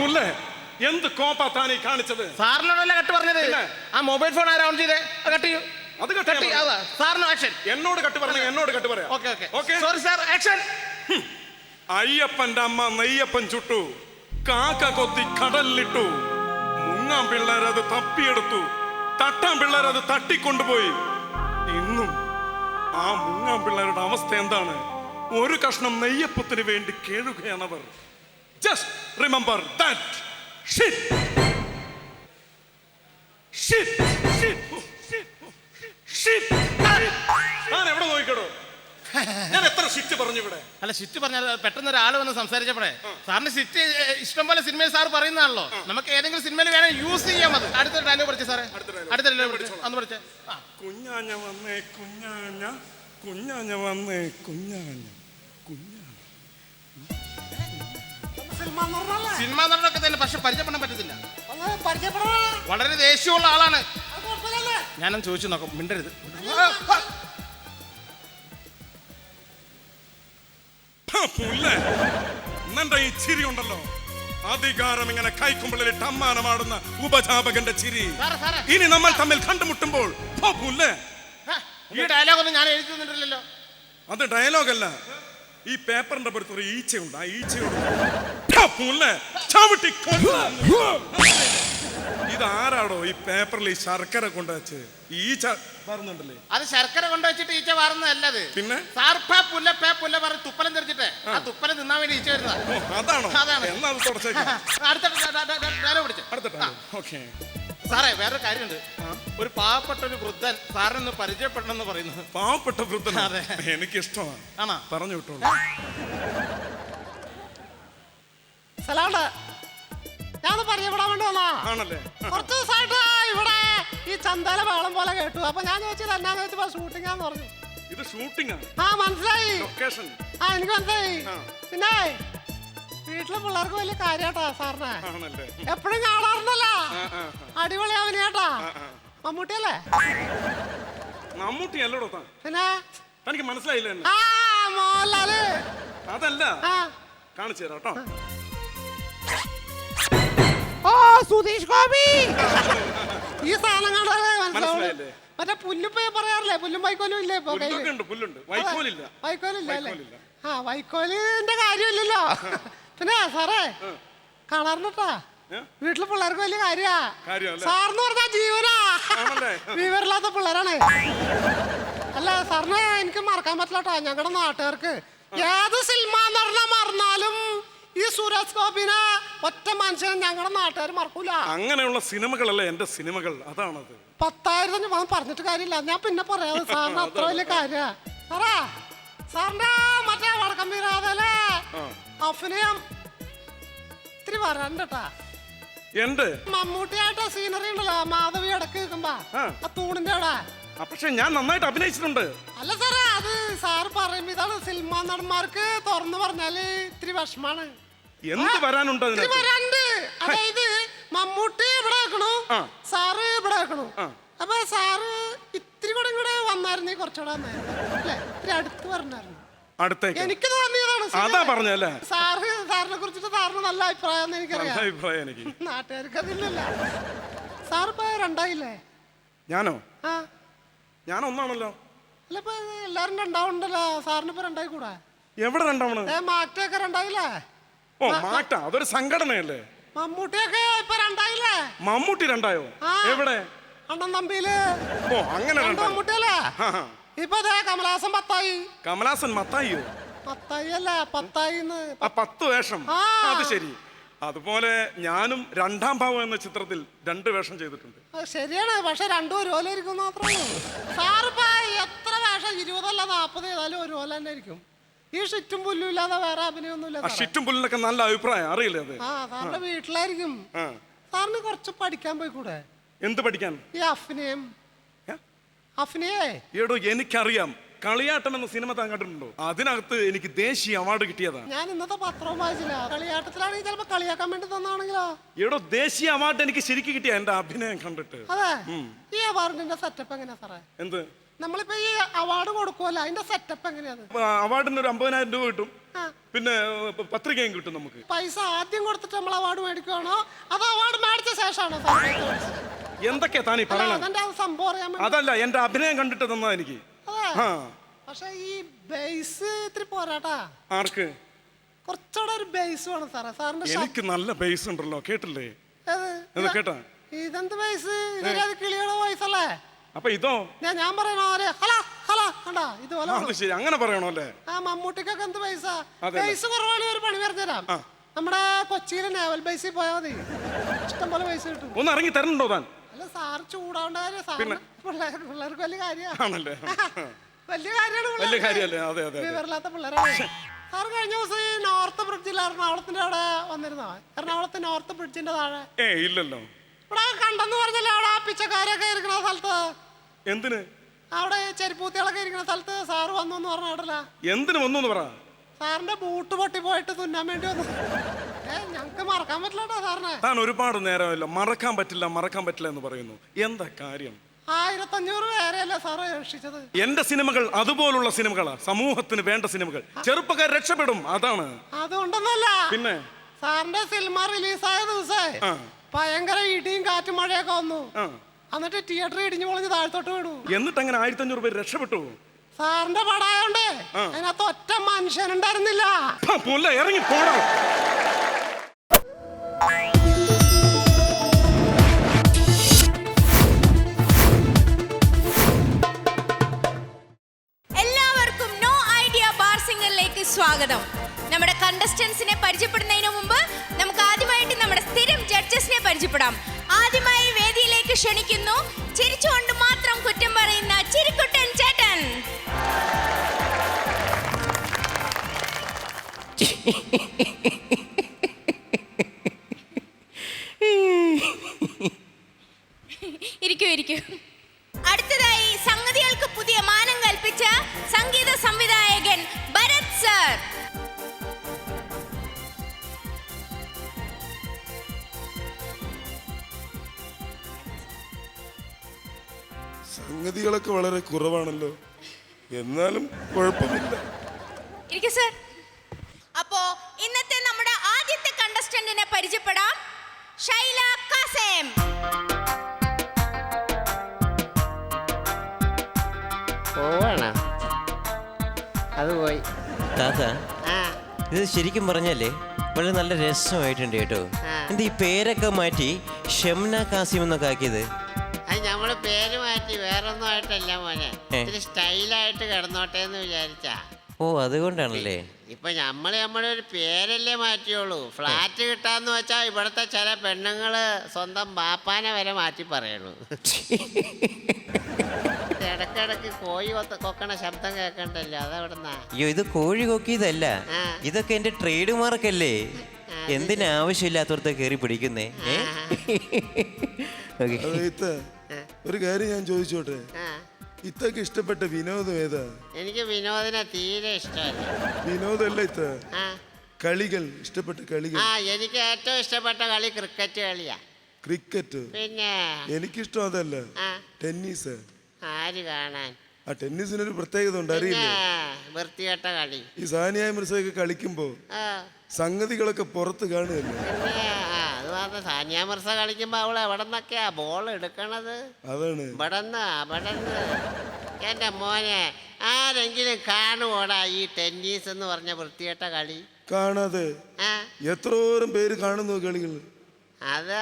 മുല്ലേ എന്ത് കോപ്പാ താനീ കാണിച്ചത്? സാറിനോടല്ല കട്ട് പറഞ്ഞത്? ആ മൊബൈൽ ഫോൺ ആരാ ഓൺ ചെയ്തേ? കട്ട് ചെയ്യൂ. അത് കട്ട് സാറിന് ആക്ഷൻ എന്നോട് കട്ട് പറഞ്ഞു എന്നോട് കട്ട് പറയാം. Okay okay. Okay? Sorry sir action അയ്യപ്പന്റെ അമ്മ നെയ്യപ്പൻ ചുട്ടു. കാക്ക കൊത്തി കടലിലിട്ടു. മുങ്ങാൻ പിള്ളേരത് തപ്പിയെടുത്തു. തട്ടാൻ പിള്ളേരത് തട്ടിക്കൊണ്ടുപോയി. ഇന്നും ആ മുങ്ങാൻ പിള്ളേരുടെ അവസ്ഥ എന്താണ്? ഒരു കഷ്ണം നെയ്യപ്പത്തിന് വേണ്ടി കേഴുകയാണവർ. Just remember that shit shit shit ഞാൻ എവിടെ നോക്കിക്കടോ? ഞാൻ എത്ര ഷിറ്റ് പറഞ്ഞു ഇവിടെ? അല്ല സിറ്റ് പറഞ്ഞാൽ പെട്ടെന്ന് ഒരാൾ വന്ന് സംസാരിച്ചപ്പോഴേ. സാറിന് സിറ്റ് ഇഷ്ടം പോലെ സിനിമയിൽ സാർ പറയുന്നതാണല്ലോ. നമുക്ക് ഏതെങ്കിലും സിനിമയിൽ വേണേൽ യൂസ് ചെയ്യാൻ മതി. അടുത്ത ഡയലോഗ് പഠിച്ചു സാറേ. അടുത്ത ഡയലോഗ് പഠിച്ചു? അന്ന് പഠിച്ചേ. കുഞ്ഞാഞ്ഞ വന്നേ കുഞ്ഞാഞ്ഞ കുഞ്ഞാഞ്ഞ വന്നേ കുഞ്ഞാഞ്ഞ. സിനിമ നടനൊക്കെ തന്നെ പക്ഷെ പരിചയപ്പെടാൻ പറ്റത്തില്ല. വളരെ ദേഷ്യമുള്ള ആളാണ്. ഞാനൊന്ന് ചോദിച്ചു നോക്കാം മിണ്ടരുത്. പുല്ലേ. ഈ ചിരി ഉണ്ടല്ലോ. അധികാരം ഇങ്ങനെ കൈക്കുമ്പിളിലിട്ട് ടമ്മാനമാടുന്ന ഉപജാപകന്റെ ചിരി. ഇനി നമ്മൾ തമ്മിൽ കണ്ടുമുട്ടുമ്പോൾ ഈ ഡയലോഗ് ഒന്നും ഞാൻ എഴുതി തന്നിട്ടില്ലല്ലോ. അത് ഡയലോഗല്ല. ഈ പേപ്പറിന്റെ പുറത്ത് ഒരു ഈച്ചയുണ്ട് ആ ഈച്ചയുണ്ട്. ചവിട്ടി കൊല്ലാം. ഇത് ആരാടോ ഈ പേപ്പറിൽ ഈ ശർക്കര കൊണ്ടുവച്ച് ഈ ഈച്ച പറഞ്ഞുണ്ടല്ലേ അത് ശർക്കര കൊണ്ടുവച്ചിട്ട് ഈച്ച വാറുന്നതല്ല അത്. പിന്നെ? സാർ പേ പുല്ല പേ പുല്ല പറഞ്ഞ് തുപ്പലം തെറിച്ചിട്ടെ. ആ. തുപ്പലം തിന്നാൻ വേണ്ടി ഈച്ച വരുന്നതാ. അതാണോ? അതാണ്. എന്നാ അത് തുടച്ചേക്ക്. അടുത്ത ഡയലോഗ് പിടിച്ചു. അടുത്ത ഓക്കെ. സാറേ വേറൊരു കാര്യമുണ്ട്. ഒരു പാവപ്പെട്ട ഒരു വൃദ്ധൻ സാറിനൊന്ന് പരിചയപ്പെടണമെന്ന് പറയുന്നത് പാവപ്പെട്ട വൃദ്ധൻ അതെ. എനിക്ക് ഇഷ്ടമാണ് ആണോ? പറഞ്ഞു വിട്ടോളൂ. സലാണ്ട് ഞാൻ പരിചയപ്പെടാൻ വേണ്ടി വന്നാ ആണല്ലേ? കുറച്ച് ദിവസമായിട്ട് ഇവിടെ ഈ ചന്തല വേളം പോലെ കേട്ടു. അപ്പൊ ഞാൻ ചോദിച്ചത് എന്നാന്ന് ചോദിച്ചപ്പോ ഷൂട്ടിംഗ് ആന്ന് പറഞ്ഞു. ഇത് ഷൂട്ടിംഗ് ആണ് ആ മനസ്സിലായി. ലൊക്കേഷൻ ആ എനിക്ക് മനസ്സിലായി. പിന്നെ വീട്ടിലെ പിള്ളേർക്ക് വലിയ കാര്യാട്ടാ സാറിനെ. എപ്പോഴും കാണാറുണ്ടല്ലോ. അടിപൊളി അവനെയാട്ടാ. മമ്മൂട്ടിയല്ലേ മമ്മൂട്ടി അല്ലടോ പിന്നെ? തനിക്ക് മനസ്സിലായില്ല അതല്ല. കാണിച്ചു തരാം കേട്ടോ. ഓ സുധീഷ് ഗോപി. ഈ സാധനം കണ്ടാലേ മനസ്സിലാവുള്ളൂ മനസ്സിലായില്ലേ? മറ്റേ പുല്ലുപ്പ പറയാറില്ലേ? പുല്ലും വൈക്കോലും ഇല്ലേ ഇപ്പൊ പുല്ലൊക്കെ ഉണ്ട് പുല്ലുണ്ട്. വൈക്കോലില്ല. വൈക്കോലില്ല അല്ലേ? വൈക്കോലില്ല. ആ വൈക്കോലിന്റെ കാര്യമില്ലല്ലോ. പിന്നെ സാറേ കാണാറുണ്ടാ ഏ? വീട്ടിലെ പിള്ളേർക്ക് വലിയ കാര്യാ. കാര്യമല്ലേ? സാറിന് പറഞ്ഞാ ജീവനാ. ആണല്ലേ? വിവരമില്ലാത്ത പിള്ളേരാണ്. അല്ല സാറിനെ എനിക്ക് മറക്കാൻ പറ്റില്ല കേട്ടോ ഞങ്ങളുടെ നാട്ടുകാർക്ക് ഏത് സിനിമ നടന്ന മറന്നാലും ഈ സുരേഷ് ഗോപിനെ ഒറ്റ മനുഷ്യനെ ഞങ്ങളുടെ നാട്ടുകാർ മറക്കൂല. അങ്ങനെയുള്ള സിനിമകളല്ലേ എന്റെ സിനിമകൾ? അതാണത്. പത്തായിരം ഞാൻ പറഞ്ഞിട്ട് കാര്യമില്ല. ഞാൻ പിന്നെ പറയാം. സാറിന് അത്ര വലിയ കാര്യ സാറേ സാറിന്റെ മറ്റേ വടക്കം വീരാതല്ലേ. അഭിനയം ഇത്തിരി വരണ്ടട്ടാ എന്ത്? മമ്മൂട്ടിയായിട്ട് സീനറി ഉണ്ടല്ലോ മാധവി ഇടയ്ക്ക് നിൽക്കുമ്പോ. ആ. ആ തൂണിന്റെ അവിടെ. പക്ഷെ ഞാൻ നന്നായിട്ട് അഭിനയിച്ചിട്ടുണ്ട്. അല്ല സാറേ അത് സാറ് പറയുമ്പോ ഇതാണ് സിനിമാ നടന്മാർക്ക് തുറന്നു പറഞ്ഞാൽ ഇത്തിരി വിഷമാണ്. എന്ത് വരാനുണ്ട് അതിനകത്ത്? വരാണ്ട് അതായത് മമ്മൂട്ടി ഇവിടെ വെക്കണു ആ. സാറ് ഇവിടെ വെക്കണു. അപ്പൊ സാറ് ഇത്തിരി കൂടെ കൂടെ വന്നായിരുന്നേ കുറച്ചുകൂടെ വന്നായിരുന്നു. അല്ലേ? ഇത്തിരി അടുത്ത് പറഞ്ഞായിരുന്നു. അടുത്തേക്ക്. എനിക്ക് തോന്നിയതാണ് അതാ? പറഞ്ഞല്ലേ സാറ് സാറിനെ കുറിച്ചിട്ട് സാറിന് നല്ല അഭിപ്രായം നല്ല എനിക്കറിയാം അഭിപ്രായം എനിക്ക്. നാട്ടുകാർക്ക് അതില്ലല്ല. സാറിപ്പോ രണ്ടായില്ലേ? ഞാനോ? ആ. ഞാൻ ഒന്നാണല്ലോ അല്ല ഇപ്പൊ എല്ലാരും രണ്ടാവുണ്ടല്ലോ സാറിന് ഇപ്പൊ രണ്ടായി കൂടാ എവിടെ രണ്ടാവണം? ഏ മാറ്റൊക്കെ രണ്ടായില്ലേ? ഓ മാട്ട അതൊരു സംഘടനയല്ലേ? മമ്മൂട്ടിയൊക്കെ ഇപ്പൊ രണ്ടായില്ലേ? മമ്മൂട്ടി രണ്ടായോ? ആ. എവിടെ? അണ്ണൻ തമ്പിയിൽ. ഓ അങ്ങനെ രണ്ട് രണ്ടായോ മമ്മൂട്ടിയല്ലേ ആ, ആ. ഇപ്പൊ അതെ കമലാസം പത്തായി. കമലാസൻ മത്തായിയോ? പത്തായി അല്ല പത്തായി ആ പത്ത് വേഷം. ആ. അത് ശരി. അതുപോലെ ഞാനും രണ്ടാം ഭാവം എന്ന ചിത്രത്തിൽ രണ്ട് വേഷം ചെയ്തിട്ടുണ്ട്. ശരിയാണ് പക്ഷെ രണ്ടും ഒരുപോലെ ഇരിക്കും മാത്രമേ സാറിപ്പ എത്ര വേഷം ഇരുപതല്ല നാപ്പത് ചെയ്താലും ഓല തന്നെ ഇരിക്കും. ഈ ഷിറ്റും പുല്ലും ഇല്ലാതെ വേറെ അഭിനയൊന്നുമില്ല ആ ഷിറ്റും പുല്ലിനൊക്കെ നല്ല അഭിപ്രായം അറിയില്ലേ അത്? ആ സാറിന്റെ വീട്ടിലായിരിക്കും. ആ. സാറിന് കുറച്ച് പഠിക്കാൻ പോയി കൂടെ എന്ത് പഠിക്കാൻ? ഈ അഭിനയം. ഏ? അഭിനയേ? എടോ എനിക്കറിയാം. കളിയാട്ടം എന്ന സിനിമ താൻ കണ്ടിട്ടുണ്ടോ? അതിനകത്ത് എനിക്ക് ദേശീയ അവാർഡ് കിട്ടിയതാ. ഞാൻ ഇന്നത്തെ പത്രവും വായിച്ചില്ല. കളിയാട്ടത്തിലാണെങ്കിൽ ചിലപ്പോ കളിയാക്കാൻ വേണ്ടി തന്നാണെങ്കിലോ? എടോ ദേശീയ അവാർഡ് എനിക്ക് ശരിക്കും കിട്ടിയ എന്റെ അഭിനയം കണ്ടിട്ട്. അതെ? ഈ അവാർഡിന്റെ സെറ്റപ്പ് എങ്ങനെയാ സാറേ? എന്ത്? നമ്മളിപ്പോ ഈ അവാർഡ് കൊടുക്കുമല്ലോ അതിന്റെ സെറ്റപ്പ് എങ്ങനെയാണ്? അവാർഡിന് ഒരു അമ്പതിനായിരം രൂപ കിട്ടും. പിന്നെ പത്രികയും കിട്ടും നമുക്ക്. പൈസ ആദ്യം കൊടുത്തിട്ട് നമ്മൾ അവാർഡ് മേടിക്കുവാണോ? അതോ അവാർഡ് മേടിച്ച ശേഷമാണോ എന്തൊക്കെ താനീ പറയണത്? അതല്ല എന്റെ അഭിനയം കണ്ടിട്ട് തന്നാ എനിക്ക്. പക്ഷേ ഈ ബേസ് ഇത്തിരി പോരാട്ടാ. ആർക്ക്? കുറച്ചുകൂടെ ഒരു ബേസ് വേണം സാറേ. സാറിന്റെ എനിക്ക് നല്ല ബേസ് ഉണ്ടല്ലോ കേട്ടില്ലേ? കേട്ടാ? ഇതെന്ത് ബേസ് കിളിയുടെ വോയിസ് അല്ലേ? അപ്പൊ ഇതോ? ഞാൻ ഞാൻ പറയണോ പോലെ ഹല ഹല. കണ്ടാ? ഇതുപോലെ ആ, അത് ശരി. അങ്ങനെ പറയണോ അല്ലേ? ആ മമ്മൂട്ടിക്കൊക്കെ എന്ത് പൈസ. പൈസ കുറവാണെങ്കിൽ ഒരു പണി പറഞ്ഞുതരാം ആ. നമ്മുടെ കൊച്ചിയിലെ നേവൽ ബൈസിൽ പോയാൽ മതി. ഇഷ്ടം പോലെ പൈസ കിട്ടും. ഒന്ന് ഇറങ്ങി തരണുണ്ടോ താൻ? അല്ല സാർ ചൂടാവേണ്ട കാര്യം. സാറിന് പിള്ളേർ പിള്ളേർക്ക് വലിയ കാര്യമാണ് ആണല്ലേ? വലിയ കാര്യമാണ് വലിയ കാര്യമല്ലേ? അതെ അതെ അതെ. വിവരമില്ലാത്ത പിള്ളേരാണ്. സാർ കഴിഞ്ഞ ദിവസം ഈ നോർത്ത് ബ്രിഡ്ജിൽ എറണാകുളത്തിന്റെ അവിടെ വന്നിരുന്നോ? എറണാകുളത്ത് നോർത്ത് ബ്രിഡ്ജിന്റെ താഴെ. ഏ ഇല്ലല്ലോ. ഇവിടെ കണ്ടെന്ന് പറഞ്ഞല്ലേ അവിടെ ആ പിച്ചക്കാരൊക്കെ ഇരിക്കുന്ന സ്ഥലത്ത്? എന്തിന്? അവിടെ ചെരിപ്പൂത്തികളൊക്കെ ഇരിക്കുന്ന സ്ഥലത്ത് സാറ് വന്നു എന്ന് പറഞ്ഞിട്ടില്ല എന്തിന് വന്നു എന്ന് പറ. സാറിന്റെ ബൂട്ട് പൊട്ടി പോയിട്ട് തുന്നാൻ വേണ്ടി വന്നു. ഞങ്ങക്ക് മറക്കാൻ പറ്റില്ലട്ടോ സാറിനെ. താൻ ഒരുപാട് നേരമല്ല. മറക്കാൻ പറ്റില്ല മറക്കാൻ പറ്റില്ല എന്ന് പറയുന്നു. എന്താ കാര്യം? ആയിരത്തഞ്ഞൂറ് പേരെയല്ലേ സാറ് രക്ഷിച്ചത്? എന്റെ സിനിമകൾ അതുപോലുള്ള സിനിമകളാ. സമൂഹത്തിന് വേണ്ട സിനിമകൾ. ചെറുപ്പക്കാർ രക്ഷപ്പെടും. അതാണ്. അതുകൊണ്ടൊന്നല്ല. പിന്നെ? സാറിന്റെ സിനിമ റിലീസായ ദിവസേ. ഭയങ്കര ഇടിയും കാറ്റും മഴയൊക്കെ വന്നു. എന്നിട്ട് തിയേറ്റർ ഇടിഞ്ഞു പൊളിഞ്ഞ് താഴ്ത്തോട്ട് വീണു. എന്നിട്ട് അങ്ങനെ ആയിരത്തി അഞ്ഞൂറ് പേര് രക്ഷപ്പെട്ടു. സാറിന്റെ പടായോണ്ട്. അതിനകത്ത് ഒറ്റ മനുഷ്യനുണ്ടായിരുന്നില്ല. ഇറങ്ങി പോണോ സംഗതികളൊക്കെ വളരെ കുറവാണല്ലോ. എന്നാലും കുഴപ്പമില്ല. ഇരിക്കൂ സർ. അപ്പോ ഇന്നത്തെ നമ്മുടെ ആദ്യത്തെ കണ്ടസ്റ്റന്റിനെ പരിചയപ്പെടാം. ഷൈല കാസേം പോവാണോ? അത് പോയി. താത്ത ആ. ഇത് ശരിക്കും പറഞ്ഞല്ലേ? വളരെ നല്ല രസമായിട്ടുണ്ട് കേട്ടോ. എന്താ ഈ പേരൊക്കെ മാറ്റി ഷംന കാസിം എന്നൊക്കെ ആക്കിയത്? വേറൊന്നും മോനെ. ഒരു ഇത്തിരി സ്റ്റൈലായിട്ട് കിടന്നോട്ടെ എന്ന് വിചാരിച്ചാ. ഓ അതുകൊണ്ടാണല്ലേ? ഇപ്പൊ നമ്മൾ നമ്മുടെ ഒരു പേരല്ലേ മാറ്റിയുള്ളൂ ഫ്ലാറ്റ് കിട്ടാന്ന് വെച്ചാ ഇവിടുത്തെ ചില പെണ്ണുങ്ങൾ സ്വന്തം ബാപ്പാനെ വരെ മാറ്റി പറയുള്ളൂ ഇടക്കിടക്ക് കോഴി കൊത്ത- കൊക്കണ ശബ്ദം കേൾക്കണ്ടല്ലോ അതെവിടുന്നാ? അയ്യോ ഇത് കോഴി കൊക്കിയതല്ല. ഇതൊക്കെ എന്റെ ട്രേഡ് മാർക്കല്ലേ എന്തിനാ ആവശ്യമില്ലാത്തവർക്ക് കയറി പിടിക്കുന്നേ? ഒരു കാര്യം ഞാൻ ചോദിച്ചോട്ടെ? ആ. ഇത്തക്ക് ഇഷ്ടപ്പെട്ട വിനോദം ഏതാ? എനിക്ക് വിനോദിനെ തീരെ ഇഷ്ടമല്ല. വിനോദമല്ല ഇത്ത ആ. കളികൾ ഇഷ്ടപ്പെട്ട കളികൾ. ആ എനിക്ക് ഏറ്റവും ഇഷ്ടപ്പെട്ട കളി ക്രിക്കറ്റ് കളിയാ. ക്രിക്കറ്റ്? പിന്നെ? എനിക്കിഷ്ടം അതല്ല. ആ. ടെന്നീസ്. ആര് കാണാൻ? ആ ടെന്നീസിനൊരു പ്രത്യേകത ഉണ്ട് അറിയില്ല അറിയില്ലേ? വൃത്തികെട്ട കളി. ഈ സാനിയ മിർസയൊക്കെ കളിക്കുമ്പോ സംഗതികളൊക്കെ പുറത്ത് കാണുകയല്ലേ? പിന്നെ ആ അത് മാത്രം സാനിയ മിർസ കളിക്കുമ്പോ അവൾ എവിടെ നിന്നൊക്കെയാ ബോൾ എടുക്കണത്? അതാണ്. ഇവിടെന്ന് അവിടെന്ന്. എന്റെ മോനെ ആരെങ്കിലും കാണുവോടാ ഈ ടെന്നീസ് എന്ന് പറഞ്ഞ വൃത്തികെട്ട കളി? കാണാതെ എത്രോരം പേര് കാണുന്നു കളികൾ അത്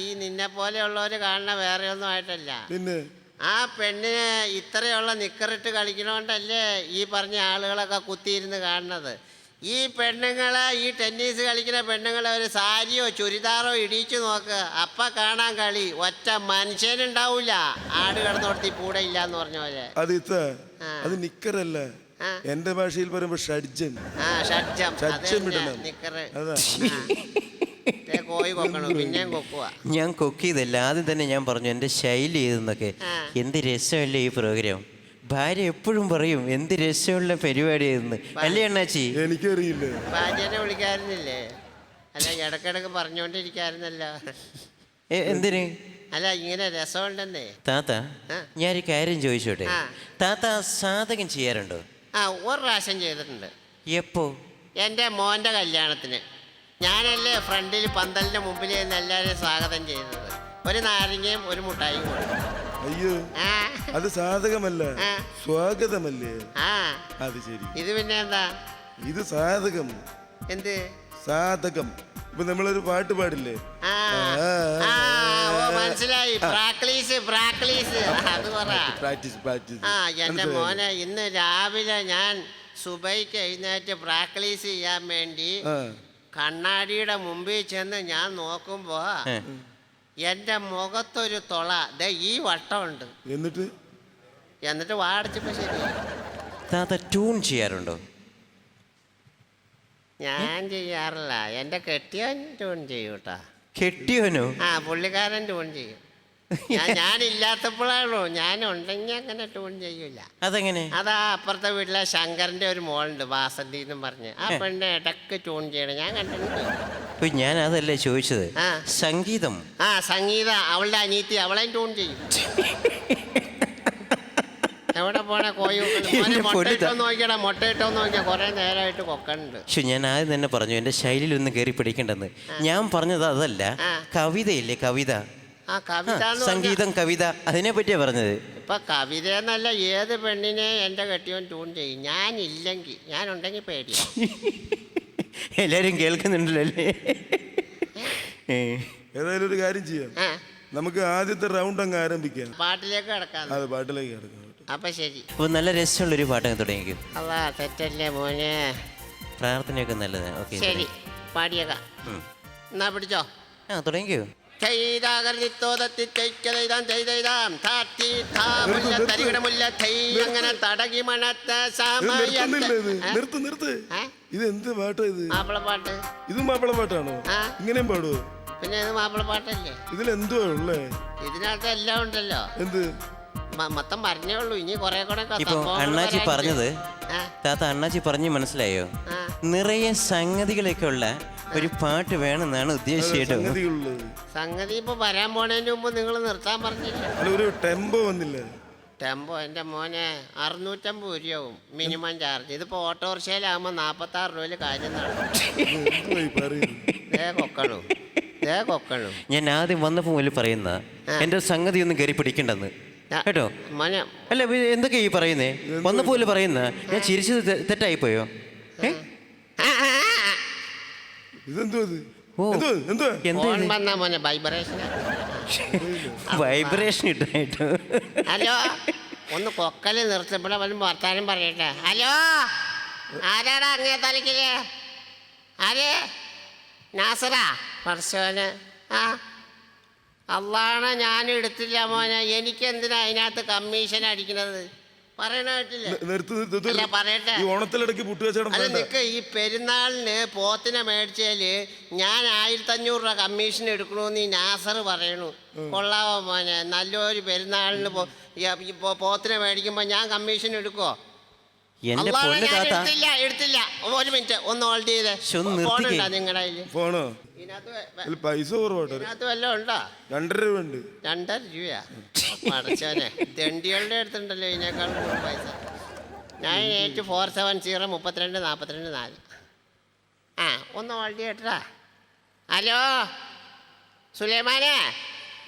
ഈ നിന്നെ പോലെയുള്ളവര് കാണുന്ന വേറെ ഒന്നും ആയിട്ടല്ല. പിന്നെ? ആ പെണ്ണിന് ഇത്രയുള്ള നിക്കറിട്ട് കളിക്കണോണ്ടല്ലേ ഈ പറഞ്ഞ ആളുകളൊക്കെ കുത്തിയിരുന്ന് കാണുന്നത്? ഈ പെണ്ണുങ്ങളെ ഈ ടെന്നീസ് കളിക്കുന്ന പെണ്ണുങ്ങളെ ഒരു സാരിയോ ചുരിദാറോ ഇടിച്ചു നോക്ക്. അപ്പ കാണാൻ കളി. ഒറ്റ മനുഷ്യനുണ്ടാവൂല. ആട് കിടന്നോടത്തി കൂടെ ഇല്ല എന്ന് പറഞ്ഞ പോലെ അത് ഇത് അത് നിക്കറല്ല. എന്റെ ഭാഷയിൽ പറയുമ്പോ ഷഡ്ജൻ. ആ ഷഡ്ജം. ഷഡ്ജം ഇടണം അതാ. കോഴി കുക്ക് പിന്നെയും കൊക്കുക ഞാൻ കൊക്കിയതല്ല ആദ്യം തന്നെ ഞാൻ പറഞ്ഞു എന്റെ ശൈലി ഇതെന്നൊക്കെ എന്ത് രസമല്ലേ ഈ പ്രോഗ്രാം ഭാര്യ എപ്പോഴും പറയും എന്ത് രസമുള്ള പരിപാടി ആയിരുന്നു അല്ലേ അണ്ണാച്ചി? എനിക്കറിയില്ല. ഭാര്യനെ വിളിക്കാറുന്നില്ലേ അല്ല ഇടക്കിടക്ക് പറഞ്ഞുകൊണ്ടിരിക്കാറുന്നല്ലോ എ- എന്തിന്? അല്ല ഇങ്ങനെ രസമുണ്ടെന്നേ. താത്ത. ഞാനൊരു കാര്യം ചോദിച്ചോട്ടെ? ആ. താത്ത സാധകം ചെയ്യാറുണ്ടോ? ആ ഒരു പ്രാവശ്യം ചെയ്തിട്ടുണ്ട്. എപ്പോ? എന്റെ മോന്റെ കല്യാണത്തിന്. ഞാനല്ലേ ഫ്രണ്ടിൽ പന്തലിന്റെ മുമ്പിൽ നിന്ന് എല്ലാവരെയും സ്വാഗതം ചെയ്തത്. ഒരു നാരങ്ങയും ഒരു മുട്ടായി കൊടുത്തു. അയ്യോ ആ. അത് സാധകമല്ല ആ. സ്വാഗതമല്ലേ? ആ. അത് ശരി. ഇത് പിന്നെ എന്താ? ഇത് സാധകം. എന്ത്? സാധകം. ഇപ്പൊ നമ്മളൊരു പാട്ട് പാടില്ലേ? ആ. ആ, ഓ മനസ്സിലായി. പ്രാക്ലീസ് പ്രാക്ലീസ് അത് പറ. പ്രാക്ടീസ് പ്രാക്ടീസ് ആ എന്റെ മോനെ ഇന്ന് രാവിലെ ഞാൻ സുബൈക്ക് എഴുന്നേറ്റ് പ്രാക്ടീസ് ചെയ്യാൻ വേണ്ടി ആ. കണ്ണാടിയുടെ മുമ്പിൽ ചെന്ന് ഞാൻ നോക്കുമ്പോ എന്റെ എന്റെ മുഖത്തൊരു തുള. ദേ ഈ വട്ടമുണ്ട്. എന്നിട്ട്? എന്നിട്ട് വാടിച്ചപ്പോ ശരി. താത്ത ട്യൂൺ ചെയ്യാറുണ്ടോ? ഞാൻ ചെയ്യാറില്ല. എന്റെ കെട്ടിയവൻ ട്യൂൺ ചെയ്യൂട്ടാ. കെട്ടിയോനു? ആ പുള്ളിക്കാരൻ ട്യൂൺ ചെയ്യും. ഞാനില്ലാത്തപ്പോഴാണോ? ഞാൻ ഉണ്ടെങ്കിൽ അങ്ങനെ ട്യൂൺ ചെയ്യൂല. അതെങ്ങനെ? അതാ അപ്പുറത്തെ വീട്ടിലെ ശങ്കറിന്റെ ഒരു മോളുണ്ട് വാസന്തി എന്ന് പറഞ്ഞ്. ആ പെണ്ണ് ഇടയ്ക്ക് ട്യൂൺ ചെയ്യണം. ഞാൻ കണ്ടു ഇപ്പൊ ഞാൻ അതല്ലേ ചോദിച്ചത്? ആ. സംഗീതം. ആ സംഗീത അവളുടെ അനീത്തി അവളെ ട്യൂൺ ചെയ്യും. എവിടെ പോണ കോഴി എന്നെ മുട്ട പൊടി ഇട്ടോ ത- നോക്കിയടാ മുട്ടയിട്ടോ നോക്കിയാ കുറെ നേരമായിട്ട് കൊക്കണ്ട്. പക്ഷെ ഞാൻ ആദ്യം തന്നെ പറഞ്ഞു എന്റെ ശൈലിയിൽ ഒന്ന് കയറി പിടിക്കണ്ടെന്ന് ഞാൻ പറഞ്ഞത് അതല്ല. കവിതയില്ലേ കവിത? ആ ആ, കവിത എന്ന് പറഞ്ഞാ- സംഗീതം കവിത അതിനെ പറ്റിയാ പറഞ്ഞത്? ഇപ്പൊ കവിത എന്നല്ല ഏത് പെണ്ണിനെ എന്റെ കെട്ടിയോൻ ട്യൂൺ ചെയ്യും? ഞാൻ ഇല്ലെങ്കിൽ ഞാൻ ഉണ്ടെങ്കിൽ പേടിയാ. എല്ലാരും കേൾക്കുന്നുണ്ടല്ലോ അല്ലേ? ഏ. ഏതായാലും ഒരു കാര്യം ചെയ്യാം. ആ. നമുക്ക് ആദ്യത്തെ റൗണ്ട് അങ്ങ് ആരംഭിക്കാം. പാട്ടിലേക്ക് കിടക്കാം. അത് പാട്ടിലേക്ക് കിടക്കാം. അപ്പൊ ശരി. അപ്പൊ നല്ല രസമുള്ളൊരു പാട്ടങ്ങ് തുടങ്ങിക്കും അതാ തെറ്റല്ലേ മോനെ? പ്രാർത്ഥനയൊക്കെ നല്ലതാണ് ഓക്കെ ശരി. പാടിയേക്കാം. എന്നാ പിടിച്ചോ? ആ തുടങ്ങിക്കോ. അങ്ങനെ തടകി മണത്ത നിർത്ത് നിർത്ത് ഇത്? എന്ത് പാട്ടാ. ഇത് മാപ്പിളപ്പാട്ട് ഇത് മാപ്പിളപ്പാട്ടാണോ. ഇങ്ങനെയും പാടുവോ? പിന്നെ ഇത് മാപ്പിളപ്പാട്ടല്ലേ ഇതിൽ എന്തുവാ ഉള്ളേ? ഇതിനകത്ത് എല്ലാം ഉണ്ടല്ലോ. എന്ത്? മൊത്തം പറഞ്ഞേ ഉള്ളൂ. ഇനി കുറെ കൂടെ ഇപ്പൊ അണ്ണാച്ചി. പറഞ്ഞത് താത്ത അണ്ണാച്ചി പറഞ്ഞു മനസ്സിലായോ. നിറയെ സംഗതികളൊക്കെ ഉള്ള ഒരു പാട്ട് വേണമെന്നാണ് ഉദ്ദേശിച്ചത്. സംഗതി ഇപ്പൊ വരാൻ പോണതിന് മുമ്പ് നിങ്ങൾ നിർത്താൻ പറഞ്ഞില്ല. അല്ല ഒരു ടെമ്പോ വന്നില്ല. ടെമ്പോ എന്റെ മോനെ അറുന്നൂറ്റമ്പത് രൂപയാവും മിനിമം ചാർജ്. ഇതിപ്പോ ഓട്ടോറിക്ഷയിലാകുമ്പോൾ നാൽപ്പത്തി ആറ് രൂപയിൽ കാര്യം നടക്കും. എന്തുവാ ഈ പറയുന്നത് ദേ കൊക്കണു. ദേ കൊക്കണു. ഞാൻ ആദ്യം വന്നപ്പോൾ മുതൽ പറയുന്ന എന്റെ സംഗതി ഒന്നും കയറി പിടിക്കണ്ടെന്ന്. കേട്ടോ? മോനെ. അല്ല എന്തൊക്കെയാ ഈ പറയുന്നേ? വന്നപ്പോൾ മുതൽ പറയുന്ന ഞാൻ ചിരിച്ചത് തെറ്റായി തെറ്റായിപ്പോയോ ഏ ഇത്? ഓ. എന്താ ഫോൺ വന്നാ മോനെ വൈബ്രേഷൻ വൈബ്രേഷൻ ഇട്ടായിട്ടോ. ഹലോ? ഒന്ന് കൊക്കൽ നിർത്തപ്പെടാൻ വർത്താനം പറയട്ടെ. ഹലോ? ആരാടാ അങ്ങേ തലക്കിൽ ആര്? നാസറാ? പറശോന് ആ. അള്ളാണ് ഞാൻ എടുത്തില്ല മോനെ. എനിക്ക് എന്തിനാ അതിനകത്ത് കമ്മീഷൻ അടിക്കണത്? നിർത്ത് നിർത്ത് പറയട്ടെ. ഈ ഓണത്തിലിടയ്ക്ക് പുട്ടുകച്ചവടം അല്ല വേണ്ട ഈ പെരുന്നാളിന് പോത്തിനെ മേടിച്ചാൽ ഞാൻ ആയിരത്തി അഞ്ഞൂറ് രൂപ കമ്മീഷൻ എടുക്കണമെന്ന് ഈ നാസർ പറയണു. കൊള്ളാവോ മോനെ? നല്ലൊരു പെരുന്നാളിന് പോ- പോത്തിനെ മേടിക്കുമ്പോ ഞാൻ കമ്മീഷൻ എടുക്കോ എന്റെ പൊണ്ണ് താത്ത. എടുത്തില്ല എടുത്തില്ല. ഒരു മിനിറ്റ് ഒന്ന് ഹോൾഡ് ചെയ്തേ. ശ്ശെ, ഒന്ന് നിർത്തിക്കേ. ഫോണുണ്ടോ നിങ്ങളുടെ കയ്യിൽ? ഫോണോ? ഇതിനകത്ത് വെ- വെ- അതിൽ പൈസ കുറവാട്ടോ. ഇതിനകത്ത് വല്ലതും ഉണ്ടോ? രണ്ടര രൂപ ഉണ്ട് രണ്ടര രൂപയാ? പഠിച്ചോനെ ദണ്ടികളുടെ അടുത്തുണ്ടല്ലോ ഇതിനേക്കാൾ കൂടുതൽ പൈസ. Nine eight four seven zero മുപ്പത്തിരണ്ട് നാൽപ്പത്തിരണ്ട് നാല്. ആ ഒന്ന് ഓൾഡി കേട്ടാ ഹലോ? സുലൈമാനെ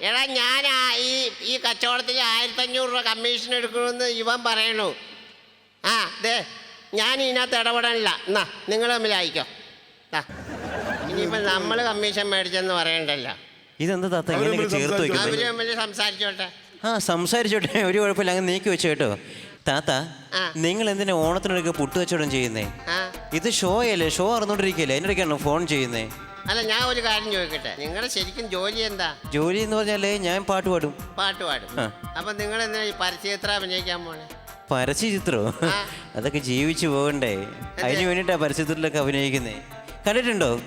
എടാ ഞാൻ ഈ ഈ കച്ചവടത്തിൽ ആയിരത്തഞ്ഞൂറ് രൂപ കമ്മീഷൻ എടുക്കണമെന്ന് ഇവൻ പറയണു ആ ദേ ഞാൻ ഇതിനകത്ത് ഇടപെടാനില്ല. എന്നാ നിങ്ങൾ തമ്മിൽ അയക്കോ ആ ഇനിയിപ്പോൾ നമ്മൾ കമ്മീഷൻ മേടിച്ചെന്ന് പറയണ്ടല്ലോ. ഇതെന്താ താത്ത ചേർത്ത്. വെക്കുന്നത് തമ്മിൽ സംസാരിച്ചോട്ടെ. ആ സംസാരിച്ചോട്ടെ. ഒരു കുഴപ്പമില്ല അങ്ങ് നീക്കി വെച്ചു കേട്ടോ താത്ത ആ. നിങ്ങൾ എന്തിനാ ഓണത്തിനൊക്കെ പുട്ടുകച്ചവടം ചെയ്യുന്നേ? ആ. ഇത് ഷോ അല്ലേ? ഷോ അറിഞ്ഞോണ്ടിരിക്കല്ലേ? അതിനിടയ്ക്കാണോ ഫോൺ ചെയ്യുന്നേ? അല്ല ഞാൻ ഒരു കാര്യം ചോദിക്കട്ടെ. നിങ്ങളുടെ ശരിക്കും ജോലി എന്താ? ജോലി എന്ന് പറഞ്ഞാലേ ഞാൻ പാട്ട് പാടും. പാട്ട് പാടും. ആ. അപ്പൊ നിങ്ങൾ എന്തിനാ ഈ പരസ്യചിത്ര അഭിനയിക്കാൻ പോണേ? പരസ്യചിത്രോ ചിത്രവും അതൊക്കെ ജീവിച്ചു പോകണ്ടേ. അതിന് വേണ്ടിട്ടാ പരസ്യചിത്രത്തിലൊക്കെ അഭിനയിക്കുന്നേ. കണ്ടിട്ടുണ്ടോ?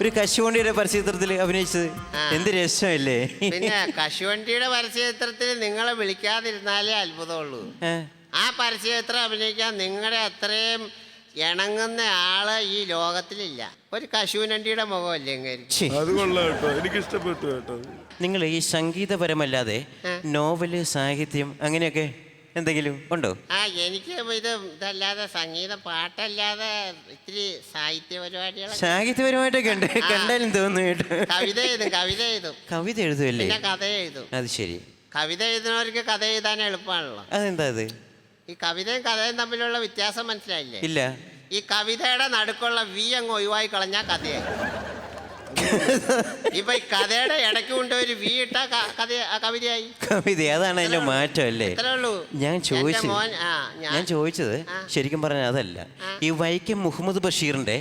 ഒരു കശുവണ്ടിയുടെ പരസ്യചിത്രത്തിൽ അഭിനയിച്ചത്. എന്ത് രസമല്ലേ? പിന്നെ കശുവണ്ടിയുടെ പരസ്യചിത്രത്തിൽ നിങ്ങളെ വിളിക്കാതിരുന്നാലേ അത്ഭുതമുള്ളൂ. ആ പരസ്യചിത്രം അഭിനയിക്കാൻ നിങ്ങളുടെ അത്രയും ഇണങ്ങുന്ന ആൾ ഈ ലോകത്തിലില്ല. ഒരു കശുവണ്ടിയുടെ മുഖമല്ലേ അത് കൊള്ളാം കേട്ടോ. എനിക്ക് ഇഷ്ടപ്പെട്ടു കേട്ടോ. നിങ്ങൾ ഈ സംഗീതപരമല്ലാതെ. നോവൽ സാഹിത്യം അങ്ങനെയൊക്കെ എന്തെങ്കിലും ഉണ്ടോ? ആ എനിക്ക് ഇത് ഇതല്ലാതെ സംഗീതം പാട്ടല്ലാതെ ഇത്തിരി സാഹിത്യ പരിപാടികളൊക്കെ സാഹിത്യപരമായിട്ടൊക്കെ ഉണ്ട്. കണ്ടാലും തോന്നുന്നു കേട്ടോ. കവിത എഴുതും കവിത എഴുതും. കവിത എഴുതുമല്ലേ പിന്നെ കഥ എഴുതും. അത് ശരി. കവിത എഴുതുന്നവർക്ക് കഥ എഴുതാൻ എളുപ്പമാണല്ലോ. അതെന്താ അത്? ഈ കവിതയും കഥയും തമ്മിലുള്ള വ്യത്യാസം മനസ്സിലായില്ലേ? ഇല്ല. ഈ കവിതയുടെ നടുക്കുള്ള വി അങ്ങ് ഒഴിവായി കളഞ്ഞാൽ കഥയായി. ഇപ്പൊ ഈ കഥയുടെ ഇടയ്ക്ക് കൊണ്ട് ഒരു വി ഇട്ട കഥ കവിതയായി. കവിത അതാണ് അതിന്റെ മാറ്റം അല്ലേ ഇത്രേ ഉള്ളൂ ഞാൻ ചോദിച്ചു ചോദിച്ചത് ഞാൻ ചോദിച്ചത് ശരിക്കും പറഞ്ഞ അതല്ല. ഈ വൈക്കം മുഹമ്മദ് ബഷീറിന്റെ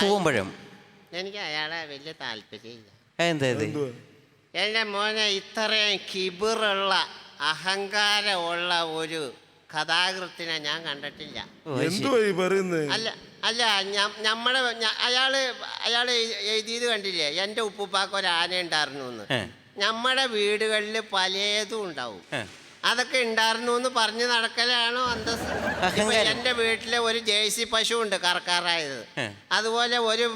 പൂവമ്പഴം. എനിക്ക് അയാളെ വലിയ താല്പര്യമില്ല. എന്താ എന്റെ മോനെ ഇത്രയും കിബിറുള്ള അഹങ്കാരമുള്ള ഒരു കഥാകൃത്തിനെ ഞാൻ കണ്ടിട്ടില്ല. അല്ല അല്ല നമ്മളെ അയാൾ അയാൾ എഴു- എഴുതിയത് കണ്ടില്ലേ? എന്റെ ഉപ്പുപ്പാക്ക് ഒരു ആന ഉണ്ടായിരുന്നു എന്ന് നമ്മുടെ വീടുകളിൽ പലതും ഉണ്ടാവും. അതൊക്കെ ഉണ്ടായിരുന്നു എന്ന് പറഞ്ഞു നടക്കലാണോ അന്തസ് എന്റെ എന്റെ വീട്ടിലെ ഒരു ജേഴ്സി പശു ഉണ്ട് കറക്കാറായത് അതുപോലെ ഒരു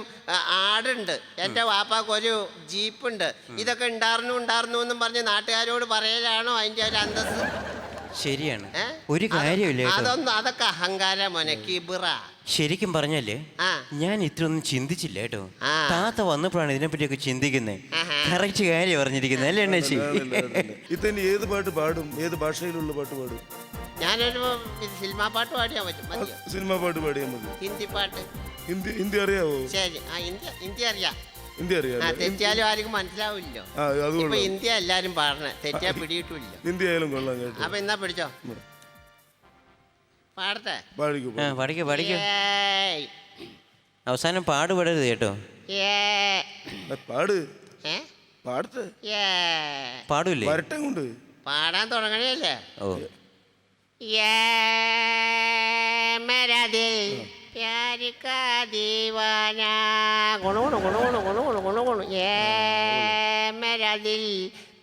ആടുണ്ട്. എന്റെ വാപ്പാക്ക് ഒരു ജീപ്പുണ്ട്. ഇതൊക്കെ ഉണ്ടായിരുന്നു ഉണ്ടായിരുന്നു എന്നും പറഞ്ഞ് നാട്ടുകാരോട് പറയലാണോ അതിന്റെ ഒരു അന്തസ് ശരിയാണ്. ഒരു കാര്യമില്ല അതൊന്നും അതൊക്കെ അഹങ്കാരം മോനെ കിബിറ. ശരിക്കും പറഞ്ഞല്ലേ. ഞാൻ ഇത്രയൊന്നും ചിന്തിച്ചില്ല കേട്ടോ. താത്ത വന്നപ്പോഴാണ് ഇതിനെ പറ്റിയൊക്കെ ചിന്തിക്കുന്നത്. കറക്റ്റ് കാര്യം പറഞ്ഞിരിക്കുന്നത് അല്ലേ എണ്ണച്ചി ഇത്തന്നെ ഏത് പാട്ട് പാടും? ഏത് ഭാഷയിലുള്ള പാട്ട് പാടും? ഞാനൊരു സിനിമാ പാട്ട് പാടിയാ പറ്റും സിനിമാ പാട്ട് പാടിയാൽ മതി. ഹിന്ദി പാട്ട്. ഹിന്ദി ഹിന്ദി അറിയാവോ? ശരി. ആ ഹിന്ദി ഹിന്ദി അറിയാം. ഹിന്ദി അറിയാം തെറ്റിയാലും ആർക്കും മനസ്സിലാവില്ലോ ഇപ്പൊ ഹിന്ദി എല്ലാരും പാടണേ. തെറ്റിയാ പിടിയിട്ടില്ല ഹിന്ദി ആയാലും കൊള്ളാം അപ്പൊ എന്നാ പിടിച്ചോ? പഠിക്കും പഠിക്കും പഠിക്കും ഏയ്. അവസാനം കേട്ടോ. പാട്. ഏ? പാടത്ത്. ഏയ്. വരട്ടെ കൊണ്ട് പാടാൻ തുടങ്ങണല്ലേ? ഓ. ये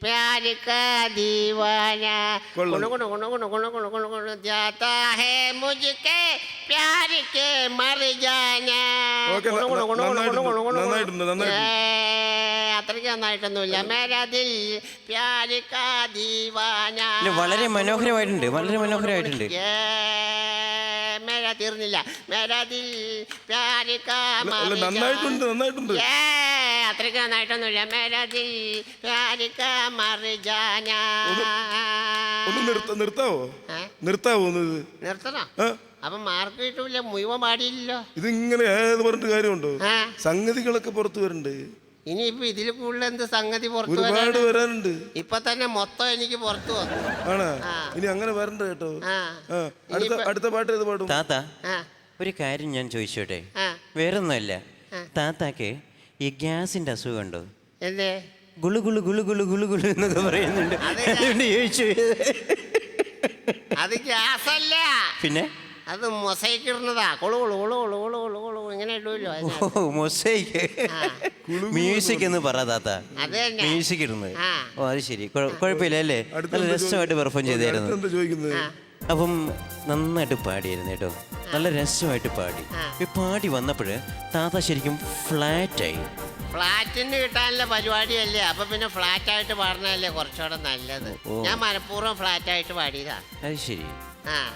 प्यार का दीवाना जाता है मुझके प्यार के മർ അത്രയ്ക്ക് നന്നായിട്ടൊന്നുമില്ല മേരാതിൽ പ്യാര കാ ദീവാന വളരെ മനോഹരമായിട്ടുണ്ട് വളരെ മനോഹരമായിട്ടുണ്ട് മേരാ തീർന്നില്ല മേരാതിൽ പ്യാര കാ നന്നായിട്ടുണ്ട് നന്നായിട്ടുണ്ട് ഏ അത്രയ്ക്ക് നന്നായിട്ടൊന്നുമില്ല ഒന്ന് നിർത്ത നിർത്താവോ? നിർത്താവോ ഒന്ന് നിർത്തണോ? അപ്പൊ മാർക്ക് കിട്ടൂല മുഴുവൻ പാടിയില്ലല്ലോ. ഇതിങ്ങനെ ഏത് പറഞ്ഞിട്ട് കാര്യമുണ്ടോ? സംഗതികളൊക്കെ പുറത്തു വരണ്ട്. ഇനിയിപ്പോ ഇതിൽ കൂടുതൽ എന്ത് സംഗതി പുറത്തു ഒരുപാട് വരാനുണ്ട്. ഇപ്പൊ തന്നെ മൊത്തം എനിക്ക് പുറത്തു വന്നു. ആണോ? ഇനി അങ്ങനെ വരണ്ട കേട്ടോ. അടുത്ത അടുത്ത പാട്ട് ഏത് പാടും? താത്ത ഒരു കാര്യം ഞാൻ ചോദിച്ചോട്ടെ? വേറൊന്നുമല്ല. താത്താക്ക് ഈ ഗ്യാസിന്റെ അസുഖമുണ്ടോ എന്തേ ഗുളു ഗുളു ഗുളു ഗുളു ഗുളു ഗുളു എന്നൊക്കെ പറയുന്നുണ്ട് അത് അതുകൊണ്ട് ചോദിച്ചു അത് ഗ്യാസ് അല്ല പിന്നെ അത് മൊസൈക്ക് ഇടുന്നതാ കൊളു കൊളു കൊളു കൊളു കൊളു കൊളു കൊളു ഇങ്ങനെ ഇടുമല്ലോ ഓ മൊസൈക്ക് ആ. മ്യൂസിക് എന്ന് പറ താത്ത. മ്യൂസിക് ഇടുന്നത് ആ. ഓ അത് ശരി കുഴ- കുഴപ്പമില്ല അല്ലേ അടുത്ത നല്ല രസമായിട്ട് പെർഫോം ചെയ്തായിരുന്നു അപ്പം നന്നായിട്ട് പാടിയായിരുന്നു കേട്ടോ. നല്ല രസമായിട്ട് പാടി. ഈ പാടി വന്നപ്പോൾ താത്ത ശരിക്കും ഫ്ലാറ്റായി. ഫ്ലാറ്റിന് കിട്ടാനുള്ള പരിപാടിയല്ലേ? അപ്പൊ പിന്നെ ഫ്ലാറ്റ് ആയിട്ട് പാടുന്നതല്ലേ കുറച്ചുകൂടെ നല്ലത്. ഞാൻ മനഃപൂർവം ഫ്ലാറ്റ് ആയിട്ട് പാടിയതാ. അത് ശരി. ആ.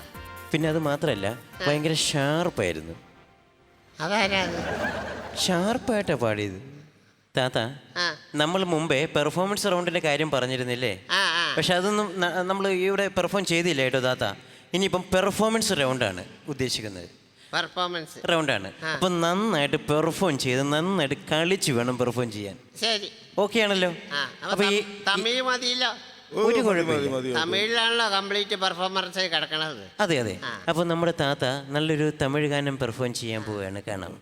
പിന്നെ അത് മാത്രമല്ല ഭയങ്കര ഷാർപ്പായിരുന്നു. അതാരാ ഷാർപ്പായിട്ടാ ഷാർപ്പായിട്ടാണ് പാടിയത്. താത്ത നമ്മൾ മുമ്പേ പെർഫോമൻസ് റൗണ്ടിന്റെ കാര്യം പറഞ്ഞിരുന്നില്ലേ? പക്ഷെ അതൊന്നും നമ്മൾ ഇവിടെ പെർഫോം ചെയ്തില്ല കേട്ടോ താത്ത. ഇനിയിപ്പം പെർഫോമൻസ് റൗണ്ടാണ് ഉദ്ദേശിക്കുന്നത്. പെർഫോമൻസ് റൗണ്ടാണ് അപ്പൊ നന്നായിട്ട് പെർഫോം ചെയ്ത് നന്നായിട്ട് കളിച്ച് വേണം പെർഫോം ചെയ്യാൻ. ശരി. ഓക്കെ ആണല്ലോ? അപ്പൊ ഈ തമിഴ് മതിയല്ലോ? ഒരു. തമിഴിലാണല്ലോ കംപ്ലീറ്റ് പെർഫോമൻസ് കിടക്കണത്. അതെ അതെ. അപ്പൊ അപ്പോൾ നമ്മുടെ താത്ത നല്ലൊരു തമിഴ് ഗാനം പെർഫോം ചെയ്യാൻ പോവുകയാണ്. കാണാം.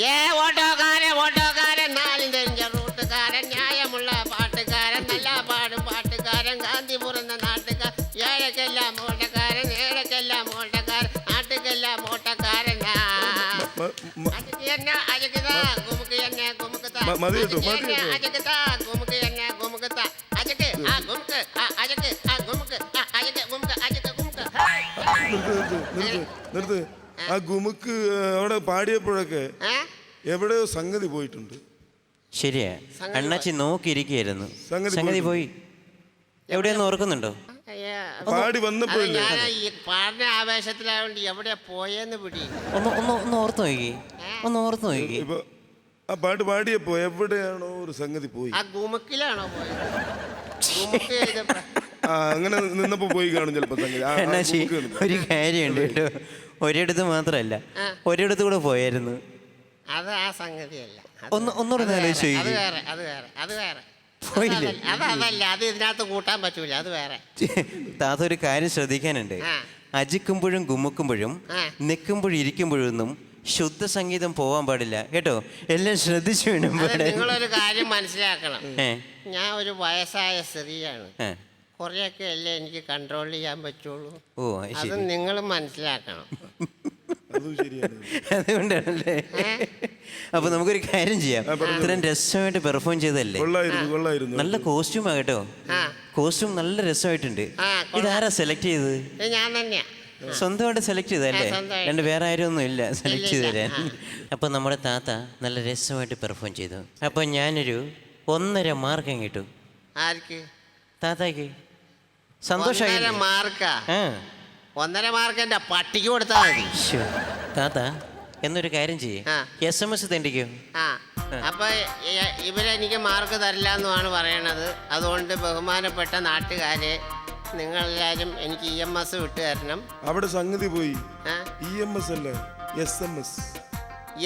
ஏ ஓட்டோக்காரன் ஓட்டோக்காரன் நாலு தெரிஞ்ச ரூட்டுக்காரன் நியாயமுள்ள பாட்டுக்காரன் நல்லா பாடும் பாட்டுக்காரன் காந்தி பிறந்த நாட்டுக்கார் ஏழைக்கெல்லாம் ஓட்டக்காரன் ஏழைக்கெல்லாம் ஓட்டக்காரன் நாட்டுக்கெல்லாம் ஓட்டக்காரன் அதுக்கு என்ன அதுக்குதான் குமுக்கு என்ன குமுக்குதான் அதுக்குதா குமுக்கு என்ன குமுக்குதா அதுக்கு ஆ குமுக்கு அதுக்கு ஆ குமுக்கு அதுக்கு குமுக்கு அதுக்கு குமுக்கு. நிறுத்து நிறுத்து நிறுத்து ആ ഗുമുക്ക് അവിടെ പാടിയപ്പോഴൊക്കെ എവിടെയോ സംഗതി പോയിട്ടുണ്ട്. ശരിയാ. അണ്ണാച്ചി നോക്കിയിരിക്കുകയായിരുന്നു. സംഗതി സംഗതി പോയി. എവിടെയെന്ന് ഓർക്കുന്നുണ്ടോ? പാടി അത് വന്നപ്പോഴല്ലേ ഞാൻ ഈ പാടിന ആവേശത്തിലായോണ്ട് എവിടെ പോയെന്ന് പിടി ഒന്ന് ഒന്ന് ഒന്ന് ഓർത്ത് നോക്കി. ഒന്ന് ഓർത്ത് നോക്കി. ഇപ്പൊ ആ പാട്ട് പാടിയപ്പോ എവിടെയാണോ ഒരു സംഗതി പോയി. ആ ഗുമുക്കിലാണോ പോയത്? ഗുമുക്ക് ചെയ്തപ്പോ ആ അങ്ങനെ നിന്നപ്പോ പോയി കാണും ചിലപ്പോ സംഗതി. ആ, ആ ഒരു കാര്യമുണ്ട് കേട്ടോ. ഒരിടത്ത് മാത്രമല്ല ആ. ഒരിടത്ത് കൂടെ പോയായിരുന്നു. അത് ആ സംഗതിയല്ല. അത് ഒന്ന് ഒന്നുകൂടെ ആലോചിച്ച് വേറെ, അത്. വേറെ. അത് വേറെ. അത് വേറെ. പോയില്ലേ? അതല്ല, അത് അതല്ല അത് ഇതിനകത്ത് കൂട്ടാൻ പറ്റൂല. അത് വേറെ. താത്ത ഒരു കാര്യം ശ്രദ്ധിക്കാനുണ്ട്. ആ. അജിക്കുമ്പോഴും ഗുമ്മുക്കുമ്പോഴും ആ. നിൽക്കുമ്പോഴും ഇരിക്കുമ്പോഴൊന്നും ശുദ്ധ സംഗീതം പോവാൻ പാടില്ല. കേട്ടോ? എല്ലാം ശ്രദ്ധിച്ചു വേണം അത് പാടാൻ. നിങ്ങളൊരു കാര്യം മനസ്സിലാക്കണം. ഏ, ഞാൻ ഒരു വയസ്സായ സ്ത്രീയാണ്. ഏ. കുറെയൊക്കെ അല്ലേ എനിക്ക് കൺട്രോൾ ചെയ്യാൻ പറ്റുള്ളൂ? ഓ അത് അത് ശരി. നിങ്ങൾ മനസ്സിലാക്കണം. അതുകൊണ്ടാണല്ലേ? അപ്പൊ നമുക്കൊരു കാര്യം ചെയ്യാം. ഇത്രയും രസമായിട്ട് പെർഫോം ചെയ്തല്ലേ നല്ല കോസ്റ്റ്യൂം ആകട്ടോ ആ. കോസ്റ്റ്യൂം നല്ല രസമായിട്ടുണ്ട്. ഇതാരാ സെലക്ട് ചെയ്തത്? ഞാൻ തന്നെയാ. സ്വന്തമായിട്ട് സെലക്ട് ചെയ്തല്ലേ രണ്ട് വേറെ ആരും ഒന്നും ഇല്ല സെലക്ട് ചെയ്ത് തരാൻ അപ്പൊ നമ്മുടെ താത്ത നല്ല രസമായിട്ട് പെർഫോം ചെയ്തു. അപ്പൊ ഞാനൊരു ഒന്നര മാർക്ക് കിട്ടും ആർക്ക്? താത്താക്ക് സന്തോഷമായി മാർക്കാ ആ. ഒന്നര മാർക്ക് എന്റെ പട്ടിക്ക് കൊടുത്താൽ മതി. ശ്ശോ. താത്ത എന്നൊരു കാര്യം ചെയ്യേ. ആ. എസ് എം എസ് തെണ്ടിക്കോ ആ അപ്പൊ ഇ- ഇവരെനിക്ക് മാർക്ക് തരില്ല എന്നുമാണ് പറയണത്. അതുകൊണ്ട് ബഹുമാനപ്പെട്ട നാട്ടുകാരെ നിങ്ങളെല്ലാവരും എനിക്ക് ഇ എം എസ് വിട്ടു തരണം. അവിടെ സംഗതി പോയി. ആ? ഇ എം എസ് അല്ല? എസ് എം എസ്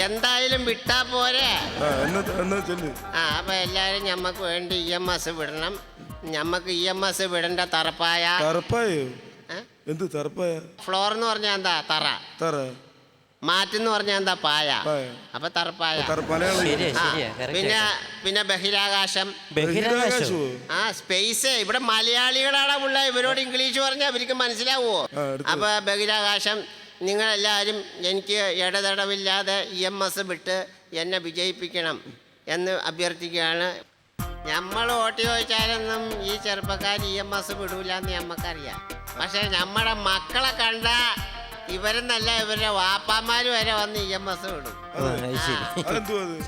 എന്തായാലും വിട്ടാ പോരെ. ആ എന്നാ എന്നാ ചെല്ല്. ആ അപ്പൊ എല്ലാവരും ഞമ്മക്ക് വേണ്ടി ഇ എം എസ് വിടണം. ഞമ്മക്ക് ഇ എം എസ് വിടേണ്ട തറപ്പായ. തറപ്പായോ? എന്ത് തറപ്പായ? ഫ്ലോർ എന്ന് പറഞ്ഞാൽ എന്താ? തറ. തറ. മാറ്റെന്ന് പറഞ്ഞാൽ എന്താ? പായ. പായ. അപ്പൊ തറപ്പായ. തറ മലയാളം ശരിയാ ആ, ശരിയാ. പിന്നെ കറക്റ്റ് പിന്നെ ബഹിരാകാശം. ബഹിരാകാശോ ബഹിരാകാശമോ? ആ സ്പേസ് ഇവിടെ മലയാളികളാണ് ഉള്ള ഇവരോട് ഇംഗ്ലീഷ് പറഞ്ഞാൽ അവർക്ക് മനസ്സിലാവുമോ ആ. അപ്പൊ ബഹിരാകാശം നിങ്ങളെല്ലാവരും എനിക്ക് ഇടതടവില്ലാതെ ഇ എം എസ് വിട്ട് എന്നെ വിജയിപ്പിക്കണം എന്ന് അഭ്യർത്ഥിക്കുകയാണ്. നമ്മൾ വോട്ട് ചോദിച്ചാലൊന്നും ഈ ചെറുപ്പക്കാർ ഇ എം എസ് വിടൂല എന്ന് നമ്മക്കറിയാം. പക്ഷെ നമ്മുടെ മക്കളെ കണ്ട ഇവരെന്നല്ല ഇവരുടെ വാപ്പാമാര് വരെ വന്ന് ഇ എം എസ് വിടും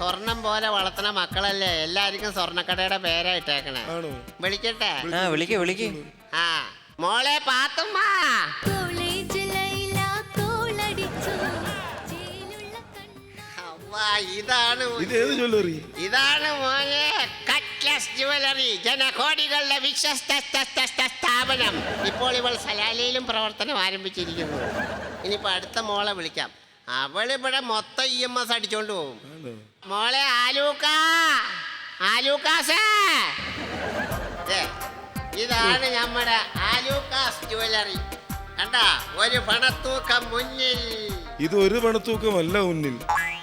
സ്വർണം പോലെ വളർത്തുന്ന മക്കളല്ലേ? എല്ലാവർക്കും സ്വർണക്കടയുടെ പേരാ ഇട്ടേക്കണേ. വിളിക്കട്ടെ? ആ വിളിക്ക് വിളിക്ക് ആ മോളെ പാത്തുമ്മ. ഇതാണ് ഇതാണ് മോനെ. കട്ട്ലസ് ജുവലറി ജനകോടികളുടെ വിശ്വസ്ത സ്ത- സ്ത- സ്ത- സ്ഥാപനം ഇപ്പോൾ ഇവൾ സലാലയിലും പ്രവർത്തനം ആരംഭിച്ചിരിക്കുന്നു. ഇനിയിപ്പോൾ അടുത്ത മോളെ വിളിക്കാം. അവളിവിടെ മൊത്തം ഇ എം എസ് അടിച്ചോണ്ട് പോകും. മോളെ ആലൂക്ക. ആലൂക്കാസേ ഇതാണ് നമ്മുടെ ആലൂക്കാസ് ജുവലറി കണ്ട? ഒരു പണത്തൂക്കം മുന്നിൽ. ഇത് ഒരു പണത്തൂക്കമല്ല മുന്നിൽ.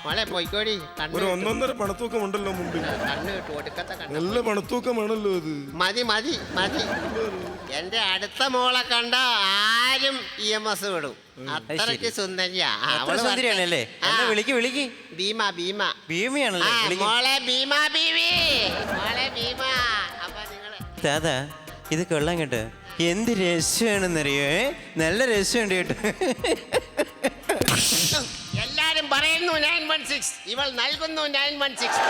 മോളെ പോയിക്കോടി. ഒരു. ഒന്നൊന്നര പണത്തൂക്കം ഉണ്ടല്ലോ മുമ്പിൽ കണ്ണ് കിട്ടും. ഒടുക്കത്തെ കണ്ണ്. നല്ല പണത്തൂക്കമാണല്ലോ അത് മതി മതി മതി. എന്റെ അടുത്ത മോളെ കണ്ട ആരും ഇ എം എസ് വിടും അത്രയ്ക്ക് സുന്ദരിയാ. അവൾ സുന്ദരിയാണല്ലേ? ആ, എന്നാ വിളിക്ക് വിളിക്ക്. ഭീമ ഭീമ. ഭീമയാണല്ലേ? വിളിക്ക്. മോളെ ഭീമ ബീവി മോളെ ഭീമ. അപ്പൊ നിങ്ങൾ ദാദാ ഇത് കൊള്ളാൻ കേട്ടോ. എന്ത് രസമാണെന്നറിയോ ഏ? നല്ല രസമുണ്ട് കേട്ടോ. പറയുന്നു നയൻ വൺ സിക്സ് ഇവൾ നൽകുന്നു നയൻ വൺ സിക്സ്